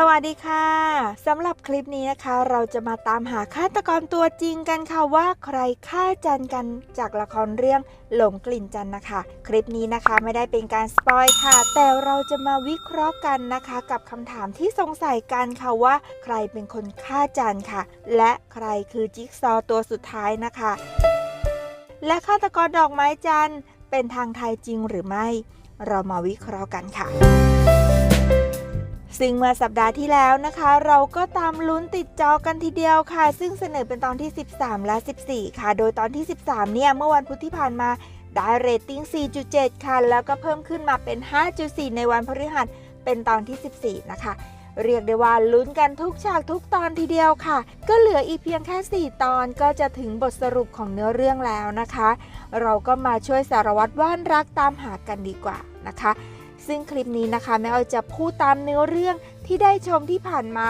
สวัสดีค่ะสำหรับคลิปนี้นะคะ เราจะมาตามหาฆาตกรตัวจริงกันค่ะว่าใครฆ่าจันกันจากละครเรื่องหลงกลิ่นจันนะคะ คลิปนี้นะคะไม่ได้เป็นการสปอยค่ะ แต่เราจะมาวิเคราะห์กันนะคะ กับคำถามที่สงสัยกันค่ะว่า ใครเป็นคนฆ่าจันค่ะ และใครคือจิ๊กซอว์ตัวสุดท้ายนะคะ และฆาตกรดอกไม้จันเป็นทางไทยจริงหรือไม่ เรามาวิเคราะห์กันค่ะ ซึ่งเมื่อสัปดาห์ที่แล้วนะคะ เราก็ตามลุ้นติดจอกันทีเดียวค่ะ ซึ่งเสนอเป็นตอนที่ 13 และ 14 ค่ะ โดยตอนที่ 13 เนี่ย เมื่อวันพุธที่ผ่านมาได้เรตติ้ง 4.7 ค่ะ แล้วก็เพิ่มขึ้นมาเป็น 5.4 ในวันพฤหัสเป็นตอนที่ 14 นะคะ เรียกได้ว่าลุ้นกันทุกฉากทุกตอนทีเดียวค่ะ ก็เหลืออีกเพียงแค่ 4 ตอนก็จะถึงบทสรุปของเนื้อเรื่องแล้วนะคะ เราก็มาช่วยสารวัตรว่านรักตามหากันดีกว่านะคะ ซึ่งคลิปนี้นะคะแม่อ้อยจะพูดตามเนื้อเรื่องที่ได้ชมที่ผ่านมา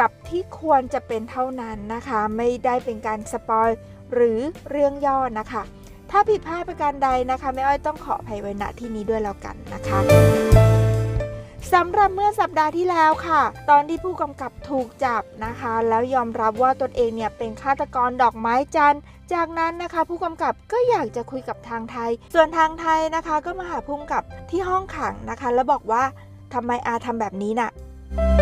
กับที่ควรจะเป็นเท่านั้นนะคะ ไม่ได้เป็นการสปอยหรือเรื่องย่อนะคะ ถ้าผิดพลาดประการใดนะคะแม่อ้อยต้องขออภัยไว้ณที่นี้ด้วยแล้วกันนะคะสำหรับเมื่อสัปดาห์ที่แล้วค่ะ ตอนที่ผู้กำกับถูกจับนะคะ แล้วยอมรับว่าตนเองเนี่ยเป็นฆาตกรดอกไม้จันทร์ จากนั้นนะคะ ผู้กำกับก็อยากจะคุยกับทางไทย ส่วนทางไทยนะคะก็มาหาผู้กำกับที่ห้องขังนะคะ แล้วบอกว่าทำไมอาทำแบบนี้น่ะซึ่งโ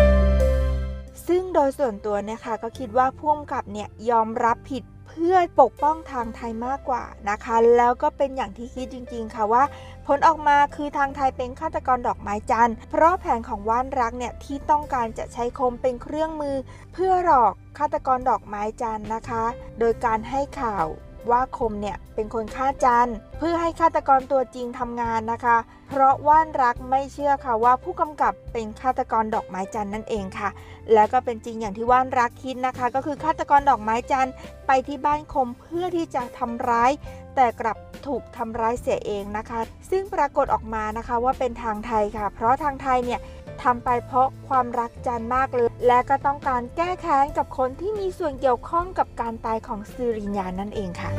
ดยส่วนตัวเนี่ยค่ะก็คิดว่าพุ่มกับเนี่ยยอมรับผิดเพื่อปกป้องทางไทยมากกว่านะคะ แล้วก็เป็นอย่างที่คิดจริง ๆ ค่ะว่า ผลออกมาคือทางไทยเป็นฆาตกรดอกไม้จันทร์เพราะแผนของว่านรักเนี่ยที่ต้องการจะใช้คมเป็นเครื่องมือ เพื่อหลอกฆาตกรดอกไม้จันทร์นะคะ โดยการให้ข่าว ว่าคมเนี่ยเป็นคนฆ่าจันเพื่อให้ฆาตกรตัวจริงทำงานนะคะ เพราะว่านรักไม่เชื่อค่ะว่าผู้กำกับเป็นฆาตกรดอกไม้จันนั่นเองค่ะ แล้วก็เป็นจริงอย่างที่ว่านรักคิดนะคะ ก็คือฆาตกรดอกไม้จันไปที่บ้านคมเพื่อที่จะทำร้าย แต่กลับถูกทำร้ายเสียเองนะคะ ซึ่งปรากฏออกมานะคะว่าเป็นทางไทยค่ะ เพราะทางไทยเนี่ย ทำไปเพราะความรักจันมากเลย และก็ต้องการแก้แค้นกับคนที่มีส่วนเกี่ยวข้องกับการตายของซิรินยานั่นเองค่ะ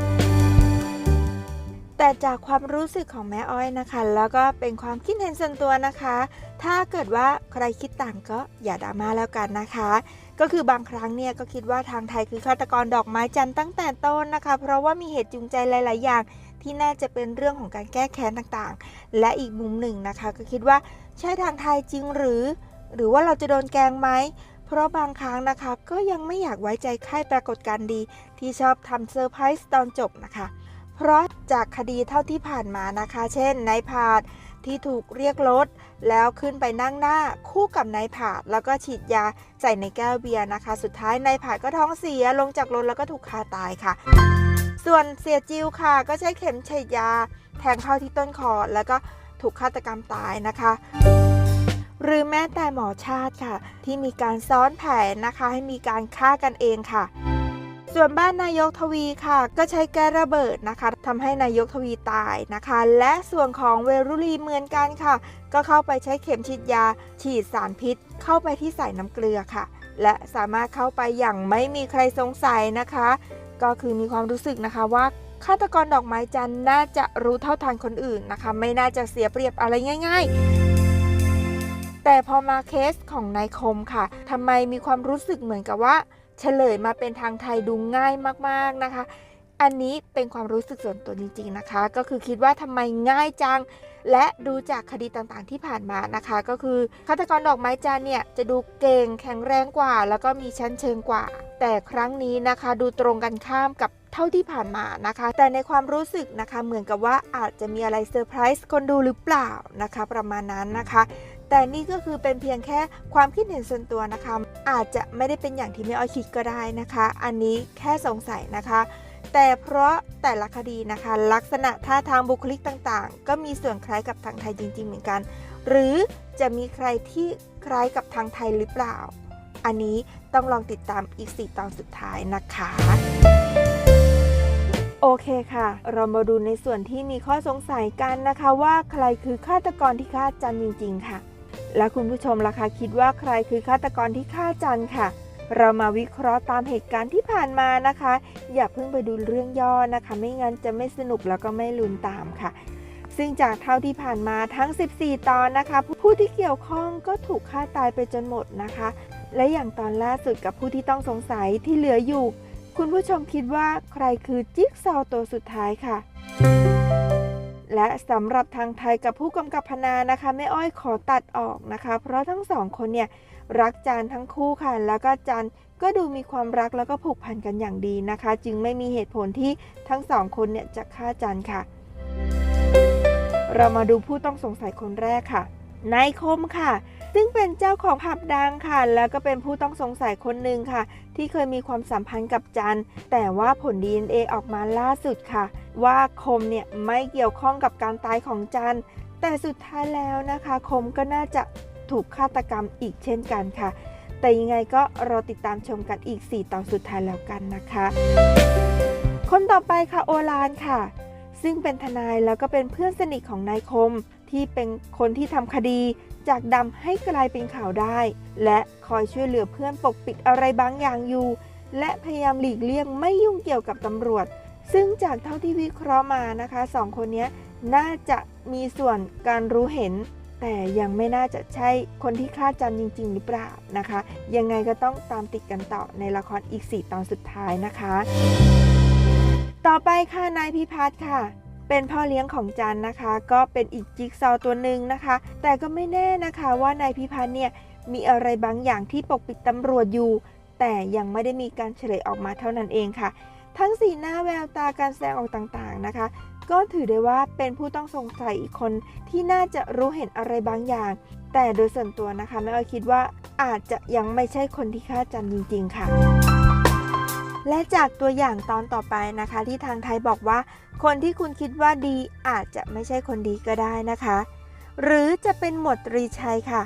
แต่จากความรู้สึกของแม่อ้อยนะคะ แล้วก็เป็นความคิดเห็นส่วนตัวนะคะ ถ้าเกิดว่าใครคิดต่างก็อย่าดราม่าแล้วกันนะคะ ก็คือบางครั้งเนี่ยก็คิดว่าทางไทยคือฆาตกรดอกไม้จันทร์ตั้งแต่ต้นนะคะ เพราะว่ามีเหตุจูงใจหลาย ๆ อย่างที่น่าจะเป็นเรื่องของการแก้แค้นต่างๆ และอีกมุมหนึ่งนะคะ ก็คิดว่า ใช่ทางไทยจริงหรือ หรือว่าเราจะโดนแกงไหม เพราะบางครั้งนะคะก็ยังไม่อยากไว้ใจค่ายปรากฏการดี ที่ชอบทำเซอร์ไพรส์ตอนจบนะคะ เพราะจากคดีเท่าที่ผ่านมานะคะ เช่นนายผาดที่ถูกเรียกรถแล้วขึ้นไปนั่งหน้าคู่กับนายผาด แล้วก็ฉีดยาใส่ในแก้วเบียร์นะคะ สุดท้ายนายผาดก็ท้องเสียลงจากรถแล้วก็ถูกฆ่าตายค่ะ ส่วนเสียจิวค่ะ ก็ใช้เข็มฉีดยา แทงเข้าที่ต้นคอแล้วก็ ถูกฆาตกรรมตายนะคะ หรือแม้แต่หมอชาติค่ะ ที่มีการซ้อนแผนนะคะ ให้มีการฆ่ากันเองค่ะ ส่วนบ้านนายกทวีค่ะ ก็ใช้แก๊สระเบิดนะคะทำให้นายกทวีตายนะคะ และส่วนของเวรุลีเหมือนกันค่ะ ก็เข้าไปใช้เข็มฉีดยา ฉีดสารพิษ เข้าไปที่ใส่น้ำเกลือค่ะ และสามารถเข้าไปอย่างไม่มีใครสงสัยนะคะก็คือมีความรู้สึกนะคะว่า ฆาตกรดอกไม้จันทร์น่าจะรู้เท่าทันคนอื่นนะคะ ไม่น่าจะเสียเปรียบอะไรง่าย ๆ แต่พอมาเคสของนายคมค่ะทำไมมีความรู้สึกเหมือนกับว่า เฉลยมาเป็นทางไทยดูง่ายมากๆนะคะ อันนี้เป็นความรู้สึกส่วนตัวจริงๆนะคะ ก็คือคิดว่าทำไมง่ายจังและดูจากคดีต่างๆที่ผ่านมานะคะ ก็คือฆาตกรดอกไม้จันเนี่ยจะดูเก่งแข็งแรงกว่า แล้วก็มีชั้นเชิงกว่า แต่ครั้งนี้นะคะ ดูตรงกันข้ามกับ เท่าที่ผ่านมานะคะ แต่ในความรู้สึกนะคะเหมือนกับว่าอาจจะมีอะไรเซอร์ไพรส์คนดูหรือเปล่านะคะ ประมาณนั้นนะคะ แต่นี่ก็คือเป็นเพียงแค่ความคิดเห็นส่วนตัวนะคะ อาจจะไม่ได้เป็นอย่างที่แม่อ้อยคิดก็ได้นะคะ อันนี้แค่สงสัยนะคะแต่เพราะแต่ละคดีนะคะ ลักษณะท่าทางบุคลิกต่างๆ ก็มีส่วนคล้ายกับทางไทยจริง ๆ เหมือนกัน หรือจะมีใครที่คล้ายกับทางไทยหรือเปล่า อันนี้ต้องลองติดตามอีก 4 ตอนสุดท้ายนะคะ โอเคค่ะ เรามาดูในส่วนที่มีข้อสงสัยกันนะคะว่าใครคือฆาตกรที่ฆ่าจันจริง ๆ ค่ะ และคุณผู้ชมล่ะคะคิดว่าใครคือฆาตกรที่ฆ่าจันค่ะ เรามาวิเคราะห์ตามเหตุการณ์ที่ผ่านมานะคะ อย่าเพิ่งไปดูเรื่องย่อนะคะ ไม่งั้นจะไม่สนุกแล้วก็ไม่ลุ้นตามค่ะ ซึ่งจากเท่าที่ผ่านมาทั้ง 14 ตอนนะคะ ผู้ที่เกี่ยวข้องก็ถูกฆ่าตายไปจนหมดนะคะ และอย่างตอนล่าสุดกับผู้ที่ต้องสงสัยที่เหลืออยู่ คุณผู้ชมคิดว่าใครคือจิ๊กซอว์ตัวสุดท้ายค่ะ และสำหรับทางไทยกับผู้กำกับพนานะคะแม่อ้อยขอตัดออกนะคะ เพราะทั้งสองคนเนี่ยรักจานทั้งคู่ค่ะ แล้วก็จานก็ดูมีความรักแล้วก็ผูกพันกันอย่างดีนะคะ จึงไม่มีเหตุผลที่ทั้งสองคนเนี่ยจะฆ่าจานค่ะ เรามาดูผู้ต้องสงสัยคนแรกค่ะ นายคมค่ะ ซึ่งเป็นเจ้าของผับดังค่ะ แล้วก็เป็นผู้ต้องสงสัยคนหนึ่งค่ะ ที่เคยมีความสัมพันธ์กับจัน แต่ว่าผล DNA ออกมาล่าสุดค่ะ ว่าคมเนี่ยไม่เกี่ยวข้องกับการตายของจัน แต่สุดท้ายแล้วนะคะ คมก็น่าจะถูกฆาตกรรมอีกเช่นกันค่ะ แต่ยังไงก็รอติดตามชมกันอีก 4 ตอนสุดท้ายแล้วกันนะคะ คนต่อไปค่ะโอลานค่ะ ซึ่งเป็นทนายแล้วก็เป็นเพื่อนสนิทของนายคม ที่เป็นคนที่ทำคดีจากดำให้กลายเป็นข่าวได้ และคอยช่วยเหลือเพื่อนปกปิดอะไรบางอย่างอยู่ และพยายามหลีกเลี่ยงไม่ยุ่งเกี่ยวกับตำรวจ ซึ่งจากเท่าที่วิเคราะห์มานะคะสองคนนี้น่าจะมีส่วนการรู้เห็น แต่ยังไม่น่าจะใช่คนที่ฆ่าจันจริง ๆ หรือเปล่านะคะ ยังไงก็ต้องตามติดกันต่อในละครอีก 4 ตอนสุดท้ายนะคะ ต่อไปค่ะนายพิพัฒน์ค่ะ เป็นพ่อเลี้ยงของจันนะคะ ก็เป็นอีกจิ๊กซอว์ตัวหนึ่งนะคะ แต่ก็ไม่แน่นะคะว่านายพิพัฒน์เนี่ยมีอะไรบางอย่างที่ปกปิดตำรวจอยู่ แต่ยังไม่ได้มีการเฉลยออกมาเท่านั้นเองค่ะ ทั้งสีหน้าแววตาการแสดงออกต่างๆนะคะ ก็ถือได้ว่าเป็นผู้ต้องสงสัยอีกคนที่น่าจะรู้เห็นอะไรบางอย่าง แต่โดยส่วนตัวนะคะแม่อ้อยคิดว่าอาจจะยังไม่ใช่คนที่ฆ่าจันจริง ๆ ค่ะ และจากตัวอย่างตอนต่อไปนะคะ ที่ทางไทยบอกว่า คนที่คุณคิดว่าดีอาจจะไม่ใช่คนดีก็ได้นะคะ หรือจะเป็นหมวดตรีชัยค่ะ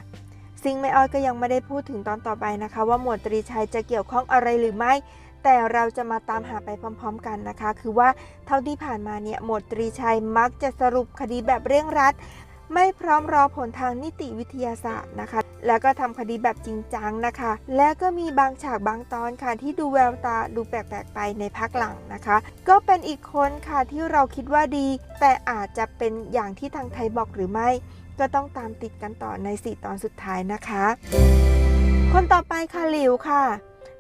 ซึ่งแม่อ้อยก็ยังไม่ได้พูดถึงตอนต่อไปนะคะ ว่าหมวดตรีชัยจะเกี่ยวข้องอะไรหรือไม่ แต่เราจะมาตามหาไปพร้อม ๆ กันนะคะ คือว่าเท่าที่ผ่านมาเนี่ยหมวดตรีชัยมักจะสรุปคดีแบบเร่งรัด ไม่พร้อมรอผลทางนิติวิทยาศาสตร์นะคะ แล้วก็ทำคดีแบบจริงจังนะคะ และก็มีบางฉากบางตอนค่ะที่ดูแววตาดูแปลกๆไปในพักหลังนะคะ ก็เป็นอีกคนค่ะที่เราคิดว่าดี แต่อาจจะเป็นอย่างที่ทางไทยบอกหรือไม่ ก็ต้องตามติดกันต่อใน 4 ตอนสุดท้ายนะคะ คนต่อไปค่ะหลิวค่ะ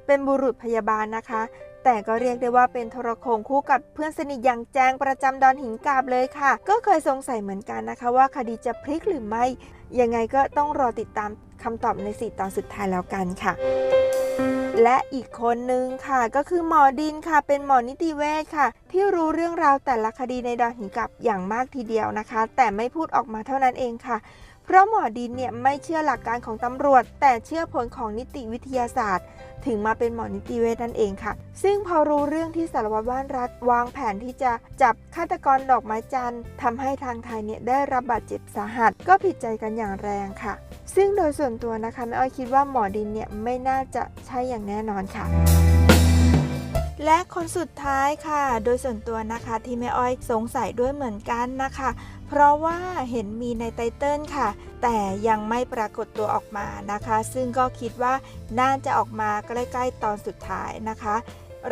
เป็นบุรุษพยาบาลนะคะแต่ก็เรียกได้ว่าเป็นโทรโขงคู่กับเพื่อนสนิทอย่างแจงประจำดอนหินกาบเลยค่ะ ก็เคยสงสัยเหมือนกันนะคะว่าคดีจะพลิกหรือไม่ ยังไงก็ต้องรอติดตาม คำตอบใน 4 ตอนสุดท้ายแล้วกันค่ะ และอีกคนนึงค่ะ ก็คือหมอดินค่ะ เป็นหมอนิติเวชค่ะ ที่รู้เรื่องราวแต่ละคดีในดอนหินกาบอย่างมากทีเดียวนะคะ แต่ไม่พูดออกมาเท่านั้นเองค่ะเพราะหมอดินเนี่ยไม่เชื่อหลักการของตำรวจ แต่เชื่อผลของนิติวิทยาศาสตร์ ถึงมาเป็นหมอนิติเวชนั่นเองค่ะ ซึ่งพอรู้เรื่องที่สารวัตรว่านรัฐวางแผนที่จะจับฆาตกรดอกไม้จันทร์ทำให้ทางไทยเนี่ยได้รับบาดเจ็บสาหัส ก็ผิดใจกันอย่างแรงค่ะ ซึ่งโดยส่วนตัวนะคะแม่อ้อยคิดว่าหมอดินเนี่ยไม่น่าจะใช่อย่างแน่นอนค่ะ และคนสุดท้ายค่ะ โดยส่วนตัวนะคะที่แม่อ้อยสงสัยด้วยเหมือนกันนะคะ เพราะว่าเห็นมีในไตเติลค่ะ แต่ยังไม่ปรากฏตัวออกมานะคะ ซึ่งก็คิดว่าน่าจะออกมาใกล้ๆตอนสุดท้ายนะคะ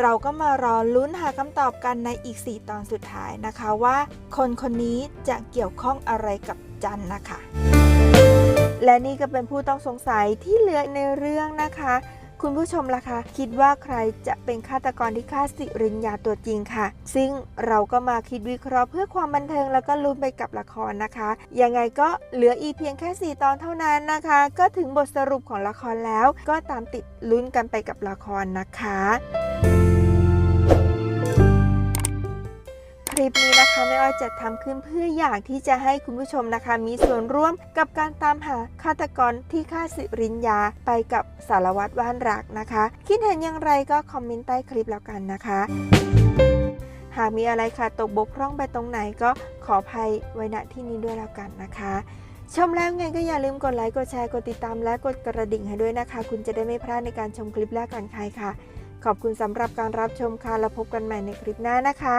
เราก็มารอลุ้นหาคำตอบกันในอีก 4 ตอนสุดท้ายนะคะว่า คนคนนี้จะเกี่ยวข้องอะไรกับจันนะคะ และนี่ก็เป็นผู้ต้องสงสัยที่เหลือในเรื่องนะคะ คุณผู้ชมล่ะคะคิดว่าใครจะเป็นฆาตกรที่ฆ่าสิริญญาตัวจริงค่ะ ซึ่งเราก็มาคิดวิเคราะห์เพื่อความบันเทิงแล้วก็ลุ้นไปกับละครนะคะ ยังไงก็เหลืออีเพียงแค่ 4 ตอนเท่านั้นนะคะ ก็ถึงบทสรุปของละครแล้ว ก็ตามติดลุ้นกันไปกับละครนะคะ ลิปนี้นะคะแม่อ้อยจัดทำขึ้นเพื่ออยากที่จะให้คุณผู้ชมนะคะ มีส่วนร่วมกับการตามหาฆาตกรที่ฆ่าสิริญญาไปกับสารวัตรว่านรักนะคะ คิดเห็นอย่างไรก็คอมเมนต์ใต้คลิปแล้วกันนะคะหากมีอะไรค่ะตกบกพร่องไปตรงไหนก็ขออภัยไว้ณที่นี้ด้วยแล้วกันนะคะ ชมแล้วไงก็อย่าลืมกดไลค์กดแชร์กดติดตามและกดกระดิ่งให้ด้วยนะคะ คุณจะได้ไม่พลาดในการชมคลิปแรกก่อนใครค่ะ ขอบคุณสำหรับการรับชมค่ะแล้วพบกันใหม่ในคลิปหน้านะคะ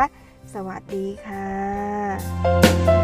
สวัสดีค่ะ